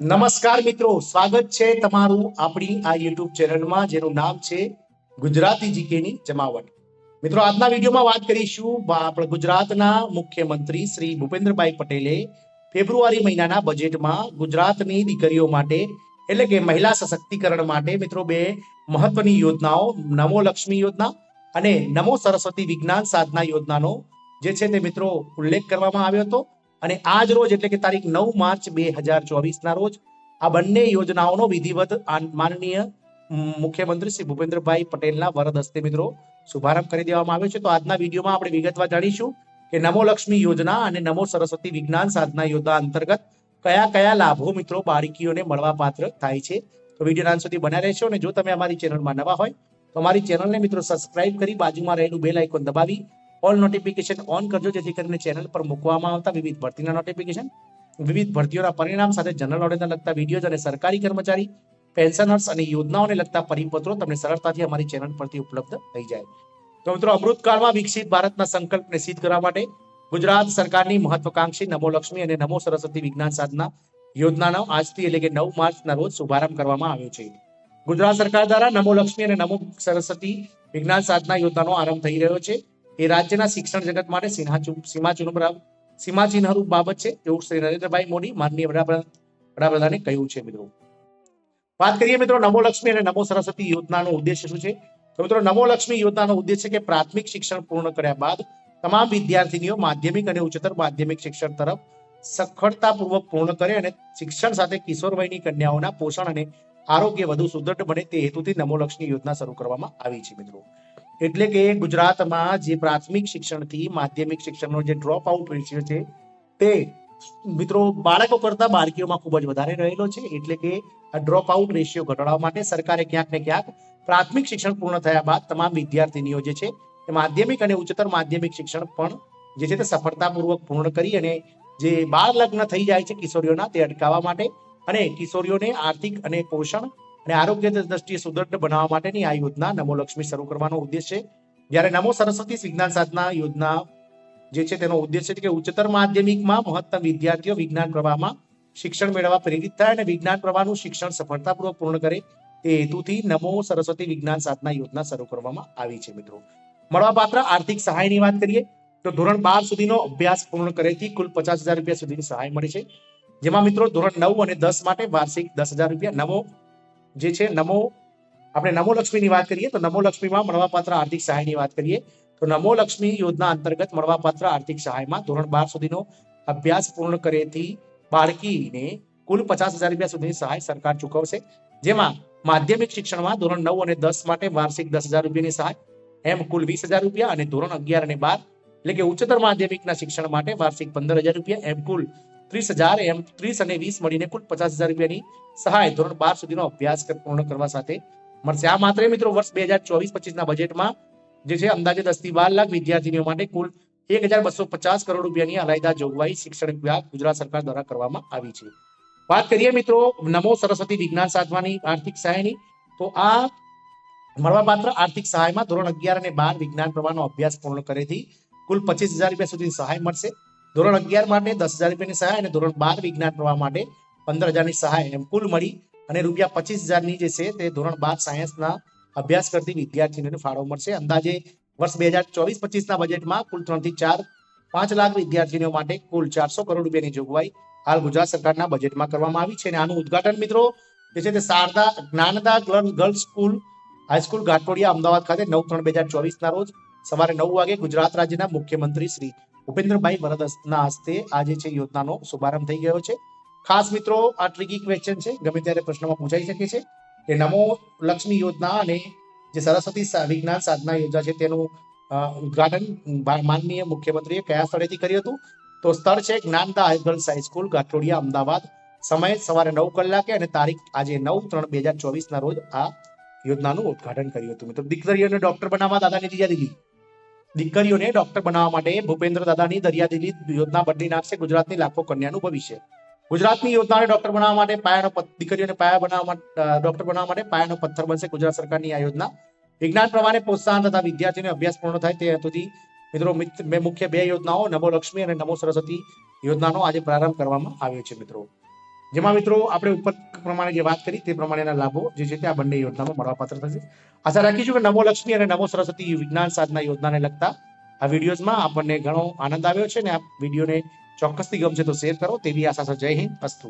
નમસ્કાર મિત્રો, સ્વાગત છે તમારું આપણી આ યુટ્યુબ ચેનલમાં, જેનું નામ છે ગુજરાતી જીકેની જમાવટ. મિત્રો, આજના વિડીયોમાં વાત કરીશું આપણે ગુજરાતના મુખ્યમંત્રી શ્રી ભૂપેન્દ્રભાઈ પટેલે ફેબ્રુઆરી મહિનાના બજેટમાં ગુજરાતની દીકરીઓ માટે, એટલે કે મહિલા સશક્તિકરણ માટે, મિત્રો, બે મહત્વની યોજનાઓ, નમો લક્ષ્મી યોજના અને નમો સરસ્વતી વિજ્ઞાન સાધના યોજનાનો જે છે તે મિત્રો ઉલ્લેખ કરવામાં આવ્યો હતો. અને આજ રોજ એટલે કે તારીખ નવ માર્ચ બે હજાર ચોવીસના રોજ આ બંને યોજનાઓનો વિધિવત માનનીય મુખ્યમંત્રી શ્રી ભૂપેન્દ્રભાઈ પટેલના વરદ હસ્તે મિત્રો શુભારંભ કરી દેવામાં આવ્યો છે. તો આજના વિડીયોમાં આપણે વિગતવાર જાણીશું કે નમો લક્ષ્મી યોજના અને નમો સરસ્વતી વિજ્ઞાન સાધના યોજના અંતર્ગત કયા કયા લાભો મિત્રો બાળકીઓને મળવા પાત્ર થાય છે. તો વીડિયો અંત સુધી બન્યા રહેશો અને જો તમે અમારી ચેનલમાં નવા હોય તો અમારી ચેનલને મિત્રો સબસ્ક્રાઇબ કરી બાજુમાં રહેલું બેલ આઇકોન દબાવી ઓલ નોટિફિકેશન ઓન કરજો, જેથી કરીને ચેનલ પર મૂકવામાં આવતા વિવિધ ભરતીના નોટિફિકેશન વિવિધ ભરતીઓના પરિણામ સાથે જનરલ નોલેજને લગતા વિડીયોઝ અને સરકારી કર્મચારી પેન્શનર્સ અને યોજનાઓને લગતા પરિપત્રો તમને સરળતાથી અમારી ચેનલ પરથી ઉપલબ્ધ થઈ જાય. તો મિત્રો, અમૃતકાળમાં વિકસિત ભારતના સંકલ્પને સિદ્ધ કરવા માટે ગુજરાત સરકારની મહત્વકાંક્ષી નમો લક્ષ્મી અને નમો સરસ્વતી વિજ્ઞાન સાધના યોજનાનો આજથી એટલે કે નવ માર્ચના રોજ શુભારંભ કરવામાં આવ્યો છે. ગુજરાત સરકાર દ્વારા નમો લક્ષ્મી અને નમો સરસ્વતી વિજ્ઞાન સાધના યોજનાનો આરંભ થઈ રહ્યો છે. એ રાજ્યના શિક્ષણ જગત માટે સિંહાચુ- સીમાચિહ્ન બાબત છે એવું શ્રી નરેન્દ્રભાઈ મોદી માનનીય વડાપ્રધાન કહ્યું છે મિત્રો. વાત કરીએ મિત્રો નમો લક્ષ્મી અને નમો સરસ્વતી યોજનાનો ઉદ્દેશ્ય શું છે? તો મિત્રો નમો લક્ષ્મી યોજનાનો ઉદ્દેશ છે કે પ્રાથમિક શિક્ષણ પૂર્ણ કર્યા બાદ તમામ વિદ્યાર્થીનીઓ માધ્યમિક અને ઉચ્ચતર માધ્યમિક શિક્ષણ તરફ સફળતાપૂર્વક પૂર્ણ કરે અને શિક્ષણ સાથે કિશોર વયની કન્યાઓના પોષણ અને આરોગ્ય વધુ સુદૃઢ બને તે હેતુથી નમો લક્ષ્મી યોજના શરૂ કરવામાં આવી છે મિત્રો. એટલે કે ગુજરાતમાં જે પ્રાથમિક શિક્ષણથી માધ્યમિક શિક્ષણનો જે ડ્રોપ આઉટ રેશિયો છે, તે મિત્રો બાળકો કરતા બાળકીઓમાં ખૂબ જ વધારે રહેલો છે. એટલે કે આ ડ્રોપ આઉટ રેશિયો ઘટાડવા માટે સરકારે ક્યાંક ને ક્યાંક પ્રાથમિક શિક્ષણ પૂર્ણ થયા બાદ તમામ વિદ્યાર્થીનીઓ જે છે, એ માધ્યમિક અને ઉચ્ચતર માધ્યમિક શિક્ષણ પણ જે છે તે સફળતાપૂર્વક પૂર્ણ કરી અને જે બાળ લગ્ન થઈ જાય છે કિશોરીઓના, તે અટકાવવા માટે અને કિશોરીઓને આર્થિક અને પોષણ અને આરોગ્ય દ્રષ્ટિએ સુદૃઢ બનાવવા માટેની આ યોજના નમો લક્ષ્મી શરૂ કરવાનો ઉદ્દેશ છે. જ્યારે નમો સરસ્વતી વિજ્ઞાન સાધના યોજના જે છે તેનો ઉદ્દેશ છે કે ઉચ્ચતર માધ્યમિકમાં મહત્તમ વિદ્યાર્થીઓ વિજ્ઞાન પ્રવાહમાં શિક્ષણ મેળવવા પ્રેરિત થાય અને વિજ્ઞાન પ્રવાહનું શિક્ષણ સફળતાપૂર્વક પૂર્ણ કરે, તે હેતુથી નમો સરસ્વતી વિજ્ઞાન સાધના યોજના શરૂ કરવામાં આવી છે મિત્રો. મળવાપાત્ર આર્થિક સહાયની વાત કરીએ, તો ધોરણ બાર સુધીનો અભ્યાસ પૂર્ણ કરેથી કુલ પચાસ હજાર રૂપિયા સુધીની સહાય મળે છે. જેમાં મિત્રો ધોરણ નવ અને દસ માટે વાર્ષિક દસ હજાર રૂપિયા નમો જે છે નમો, આપણે નમો લક્ષ્મીની વાત કરીએ તો નમો લક્ષ્મીમાં મળવાપાત્ર આર્થિક સહાયની વાત કરીએ તો નમો લક્ષ્મી યોજના અંતર્ગત મળવાપાત્ર આર્થિક સહાયમાં ધોરણ બાર સુધીનો અભ્યાસ પૂર્ણ કરેથી બાળકીને કુલ પચાસ હજાર રૂપિયા સુધીની સહાય સરકાર ચૂકવશે. જેમાં માધ્યમિક શિક્ષણમાં ધોરણ નવ અને દસ માટે વાર્ષિક દસ હજાર રૂપિયાની સહાય, એમ કુલ વીસ હજાર રૂપિયા અને ધોરણ અગિયાર અને બાર, એટલે કે ઉચ્ચતર માધ્યમિકના શિક્ષણ માટે વાર્ષિક પંદર હજાર રૂપિયા, એમ કુલ ત્રીસ હજાર એમ, ત્રીસ અને વીસ મળીને કુલ પચાસ હજાર રૂપિયાની સહાય ધોરણ બાર સુધીનો અભ્યાસ પૂર્ણ કરવા સાથે મળશે. આ માત્ર મિત્રો વર્ષ બે હજાર ચોવીસ પચીસના બજેટમાં જે છે, અંદાજે દસથી બાર લાખ વિદ્યાર્થીનીઓ માટે કુલ એક હજાર બસો પચાસ કરોડ રૂપિયાની અલાયદા જોગવાઈ શિક્ષણ વિભાગ ગુજરાત સરકાર દ્વારા કરવામાં આવી છે. વાત કરીએ મિત્રો નમો સરસ્વતી વિજ્ઞાન સાધવાની આર્થિક સહાયની, તો આ મળવાપાત્ર આર્થિક સહાયમાં ધોરણ અગિયાર અને બાર વિજ્ઞાન પ્રવાહનો અભ્યાસ પૂર્ણ કરેથી કુલ પચીસ હજાર રૂપિયા સુધી સહાય મળશે. ધોરણ અગિયાર માટે દસ હજાર રૂપિયાની સહાય અને ધોરણ બાર વિજ્ઞાન પ્રવાહ માટે પંદર હજારની સહાય એમ કુલ મળી અને રૂપિયા પચીસ હજારની જે છે તે ધોરણ બાર સાયન્સના અભ્યાસ કરતી વિદ્યાર્થીઓને ફાળો મળશે. અંદાજે વર્ષ બે હજાર ચોવીસ પચીસના બજેટમાં કુલ ત્રણથી ચાર, પાંચ લાખ વિદ્યાર્થીઓ માટે કુલ ચારસો કરોડ રૂપિયાની જોગવાઈ હાલ ગુજરાત સરકારના બજેટમાં કરવામાં આવી છે. અને આનું ઉદ્ઘાટન મિત્રો જે છે તે Sharada Gyanda girl- girls school high school ઘાટોડિયા, Ahmedabad ખાતે નવ ત્રણ બે હજાર ચોવીસના રોજ સવારે નવ વાગે ગુજરાત રાજ્યના મુખ્યમંત્રી શ્રી ભૂપેન્દ્રભાઈ વરદના હસ્તે આજે છે યોજનાનો શુભારંભ થઈ ગયો છે. ખાસ મિત્રો, આ ટ્રિકી ક્વેશ્ચન છે. ગમે ત્યારે પ્રશ્નમાં પૂછાઈ શકે છે કે નમો લક્ષ્મી યોજના અને જે સરસ્વતી વિજ્ઞાન સાધના યોજના છે તેનું ઉદઘાટન માનનીય મુખ્યમંત્રીએ કયા સ્થળેથી કર્યું હતું? તો સ્થળ છે જ્ઞાનદા ગર્લ્સ હાઈસ્કૂલ ગાંઠોડિયા, અમદાવાદ. સમય સવારે નવ કલાકે અને તારીખ આજે નવ ત્રણ બે હજાર ચોવીસના રોજ આ યોજનાનું ઉદઘાટન કર્યું હતું. મિત્રો, દીકરીઓને ડોક્ટર બનાવવા, દાદાની દરિયા દીધી. દીકરીઓને ડોક્ટર બનાવવા માટે ભૂપેન્દ્ર દાદાની દરિયાદીલી યોજના બદલી નાખશે ગુજરાતની લાખો કન્યાનું ભવિષ્ય. ગુજરાતની યોજનાને ડોક્ટર બનાવવા માટે પાયાનો દીકરીઓને પાયા બનાવવા ડોક્ટર બનાવવા માટે પાયાનો પથ્થર બનશે ગુજરાત સરકારની આ યોજના. વિજ્ઞાન પ્રવાહને પ્રોત્સાહન તથા વિદ્યાર્થીઓને અભ્યાસ પૂર્ણ થાય તે હેતુથી મિત્રો બે મુખ્ય બે યોજનાઓ, નમો લક્ષ્મી અને નમો સરસ્વતી યોજનાનો આજે પ્રારંભ કરવામાં આવ્યો છે મિત્રો. જેમાં મિત્રો આપણે ઉપર પ્રમાણે જે વાત કરી તે પ્રમાણેના લાભો જે છે તે આ બંને યોજનામાં મળવાપાત્ર થશે. આશા રાખીશું કે નમો લક્ષ્મી અને નમો સરસ્વતી વિજ્ઞાન સાધના યોજનાને લગતા આ વિડીયોઝમાં આપણને ઘણો આનંદ આવ્યો છે અને આ વિડીયોને ચોક્કસથી ગમશે તો શેર કરો તેવી આશા જય હિન્દ, અસ્તુ.